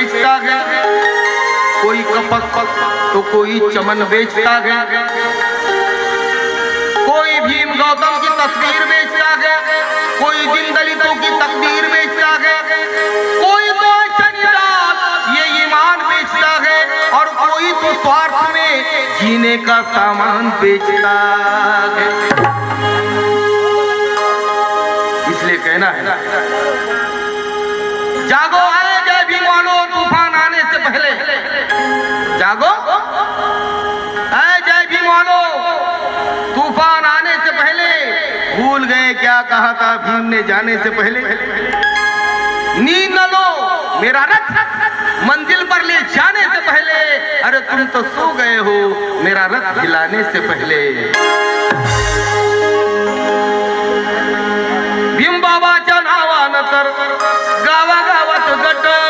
बेचता गया। कोई कपक तो कोई चमन बेचता गया। कोई भीम गौतम की तस्वीर बेचता गया। कोई जिन दलितों की तकदीर बेचता गया। कोई तो ये ईमान बेचता है। और कोई तो स्वार्थ में जीने का सामान बेचता है। इसलिए कहना है, जागो जागो। है जय भीमानो तूफ़ान आने से पहले भूल गए क्या? कहा था भीम ने जाने से पहले? नींद न लो, मेरा रथ मंजिल पर ले जाने से पहले। अरे, तुम तो सो गए हो, मेरा रथ हिलाने से पहले। भीम बाबाच्या नावानं तर गावागावात गट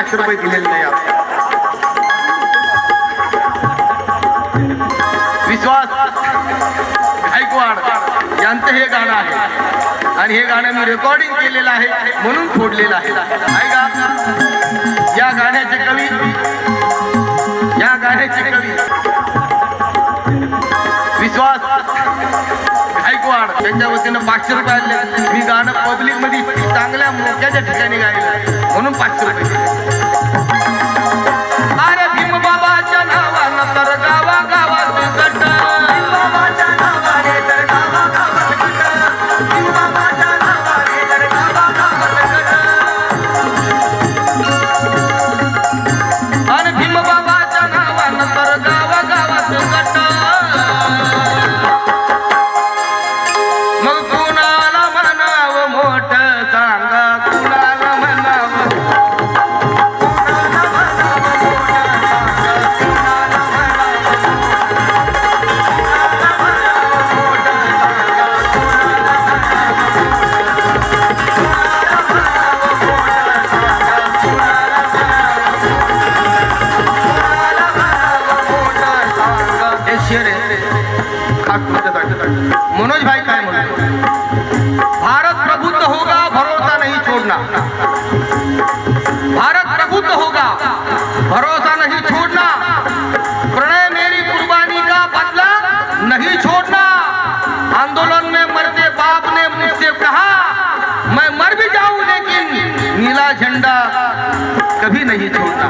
पाचशे रुपये दिलेले नाही आपल्याला. विश्वास गायकवाड यांचं हे गाणं आहे. आणि हे गाणं मी रेकॉर्डिंग केलेलं आहे म्हणून फोडलेलं आहे. ऐका या गाण्याचे कवी या गाण्याचे कवी. विश्वास गायकवाड त्यांच्या वतीनं पाचशे रुपये आले मी गाणं पब्लिकमध्ये चांगल्या मोक्याच्या ठिकाणी गायलं. কোনো পার্থক্য भारत प्रबुद्ध होगा। भरोसा नहीं छोड़ना। प्रणय मेरी कुर्बानी का बदला नहीं छोड़ना। आंदोलन में मरते बाप ने मुझसे कहा, मैं मर भी जाऊँ लेकिन नीला झंडा कभी नहीं छोड़ना